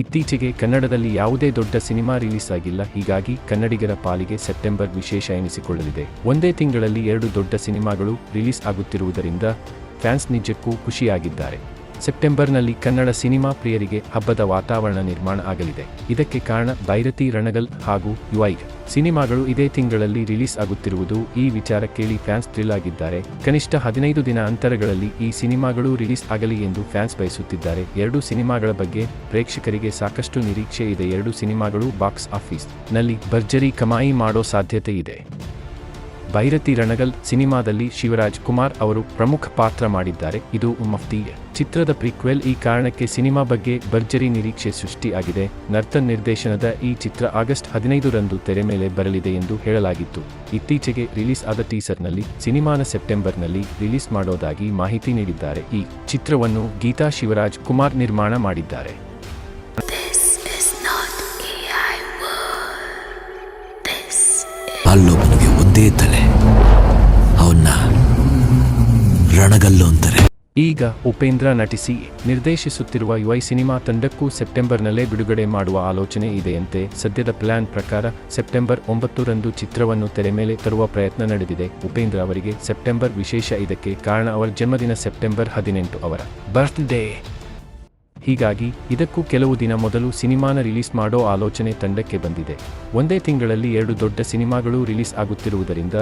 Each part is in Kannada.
ಇತ್ತೀಚೆಗೆ ಕನ್ನಡದಲ್ಲಿ ಯಾವುದೇ ದೊಡ್ಡ ಸಿನಿಮಾ ರಿಲೀಸ್ ಆಗಿಲ್ಲ. ಹೀಗಾಗಿ ಕನ್ನಡಿಗರ ಪಾಲಿಗೆ ಸೆಪ್ಟೆಂಬರ್ ವಿಶೇಷ ಎನಿಸಿಕೊಳ್ಳಲಿದೆ. ಒಂದೇ ತಿಂಗಳಲ್ಲಿ ಎರಡು ದೊಡ್ಡ ಸಿನಿಮಾಗಳು ರಿಲೀಸ್ ಆಗುತ್ತಿರುವುದರಿಂದ ಫ್ಯಾನ್ಸ್ ನಿಜಕ್ಕೂ ಖುಷಿಯಾಗಿದ್ದಾರೆ. ಸೆಪ್ಟೆಂಬರ್ನಲ್ಲಿ ಕನ್ನಡ ಸಿನಿಮಾ ಪ್ರಿಯರಿಗೆ ಹಬ್ಬದ ವಾತಾವರಣ ನಿರ್ಮಾಣ ಆಗಲಿದೆ. ಇದಕ್ಕೆ ಕಾರಣ ಭೈರತಿ, ರಣಗಲ್ ಹಾಗೂ ಯುಐ ಸಿನಿಮಾಗಳು ಇದೇ ತಿಂಗಳಲ್ಲಿ ರಿಲೀಸ್ ಆಗುತ್ತಿರುವುದು ಈ ವಿಚಾರ ಕೇಳಿ ಫ್ಯಾನ್ಸ್ ಥ್ರಿಲ್ ಆಗಿದ್ದಾರೆ. ಕನಿಷ್ಠ ಹದಿನೈದು ದಿನ ಅಂತರಗಳಲ್ಲಿ ಈ ಸಿನಿಮಾಗಳು ರಿಲೀಸ್ ಆಗಲಿ ಎಂದು ಫ್ಯಾನ್ಸ್ ಬಯಸುತ್ತಿದ್ದಾರೆ. ಎರಡು ಸಿನಿಮಾಗಳ ಬಗ್ಗೆ ಪ್ರೇಕ್ಷಕರಿಗೆ ಸಾಕಷ್ಟು ನಿರೀಕ್ಷೆ ಇದೆ. ಎರಡು ಸಿನಿಮಾಗಳು ಬಾಕ್ಸ್ ಆಫೀಸ್ನಲ್ಲಿ ಭರ್ಜರಿ ಕಮಾಯಿ ಮಾಡೋ ಸಾಧ್ಯತೆ ಇದೆ. ಭೈರತಿ ರಣಗಲ್ ಸಿನಿಮಾದಲ್ಲಿ ಶಿವರಾಜ್ ಕುಮಾರ್ ಅವರು ಪ್ರಮುಖ ಪಾತ್ರ ಮಾಡಿದ್ದಾರೆ. ಇದು ಮಫ್ತಿ ಚಿತ್ರದ ಪ್ರಿಕ್ವೆಲ್. ಈ ಕಾರಣಕ್ಕೆ ಸಿನಿಮಾ ಬಗ್ಗೆ ಭರ್ಜರಿ ನಿರೀಕ್ಷೆ ಸೃಷ್ಟಿಯಾಗಿದೆ. ನರ್ತನ್ ನಿರ್ದೇಶನದ ಈ ಚಿತ್ರ ಆಗಸ್ಟ್ ಹದಿನೈದರಂದು ತೆರೆ ಮೇಲೆ ಬರಲಿದೆ ಎಂದು ಹೇಳಲಾಗಿತ್ತು. ಇತ್ತೀಚೆಗೆ ರಿಲೀಸ್ ಆದ ಟೀಸರ್ನಲ್ಲಿ ಸಿನಿಮಾನ ಸೆಪ್ಟೆಂಬರ್ನಲ್ಲಿ ರಿಲೀಸ್ ಮಾಡೋದಾಗಿ ಮಾಹಿತಿ ನೀಡಿದ್ದಾರೆ. ಈ ಚಿತ್ರವನ್ನು ಗೀತಾ ಶಿವರಾಜ್ ಕುಮಾರ್ ನಿರ್ಮಾಣ ಮಾಡಿದ್ದಾರೆ. ಅಲ್ಲೊಬ್ಬನಿಗೆ ಒಂದೇ ತಲೆ. ಅವನ್ನ ರಣಗಲ್ಲು ಅಂತಾರೆ. ಈಗ ಉಪೇಂದ್ರ ನಟಿಸಿ ನಿರ್ದೇಶಿಸುತ್ತಿರುವ ಯುವೈ ಸಿನಿಮಾ ತಂಡಕ್ಕೂ ಸೆಪ್ಟೆಂಬರ್ನಲ್ಲೇ ಬಿಡುಗಡೆ ಮಾಡುವ ಆಲೋಚನೆ ಇದೆಯಂತೆ ಸದ್ಯದ ಪ್ಲಾನ್ ಪ್ರಕಾರ ಸೆಪ್ಟೆಂಬರ್ ಒಂಬತ್ತರಂದು ಚಿತ್ರವನ್ನು ತೆರೆ ಮೇಲೆ ತರುವ ಪ್ರಯತ್ನ ನಡೆದಿದೆ. ಉಪೇಂದ್ರ ಅವರಿಗೆ ಸೆಪ್ಟೆಂಬರ್ ವಿಶೇಷ ಇದಕ್ಕೆ ಕಾರಣ ಅವರ ಜನ್ಮದಿನ ಸೆಪ್ಟೆಂಬರ್ ಹದಿನೆಂಟು ಅವರ. ಬರ್ತ್ಡೇ. ಹೀಗಾಗಿ ಇದಕ್ಕೂ ಕೆಲವು ದಿನ ಮೊದಲು ಸಿನಿಮಾನ ರಿಲೀಸ್ ಮಾಡೋ ಆಲೋಚನೆ ತಂಡಕ್ಕೆ ಬಂದಿದೆ. ಒಂದೇ ತಿಂಗಳಲ್ಲಿ ಎರಡು ದೊಡ್ಡ ಸಿನಿಮಾಗಳು ರಿಲೀಸ್ ಆಗುತ್ತಿರುವುದರಿಂದ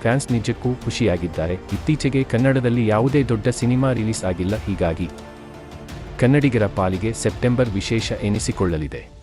ಫ್ಯಾನ್ಸ್ ನಿಜಕ್ಕೂ ಖುಷಿಯಾಗಿದ್ದಾರೆ. ಇತ್ತೀಚೆಗೆ ಕನ್ನಡದಲ್ಲಿ ಯಾವುದೇ ದೊಡ್ಡ ಸಿನಿಮಾ ರಿಲೀಸ್ ಆಗಿಲ್ಲ. ಹೀಗಾಗಿ ಕನ್ನಡಿಗರ ಪಾಲಿಗೆ ಸೆಪ್ಟೆಂಬರ್ ವಿಶೇಷ ಎನಿಸಿಕೊಳ್ಳಲಿದೆ.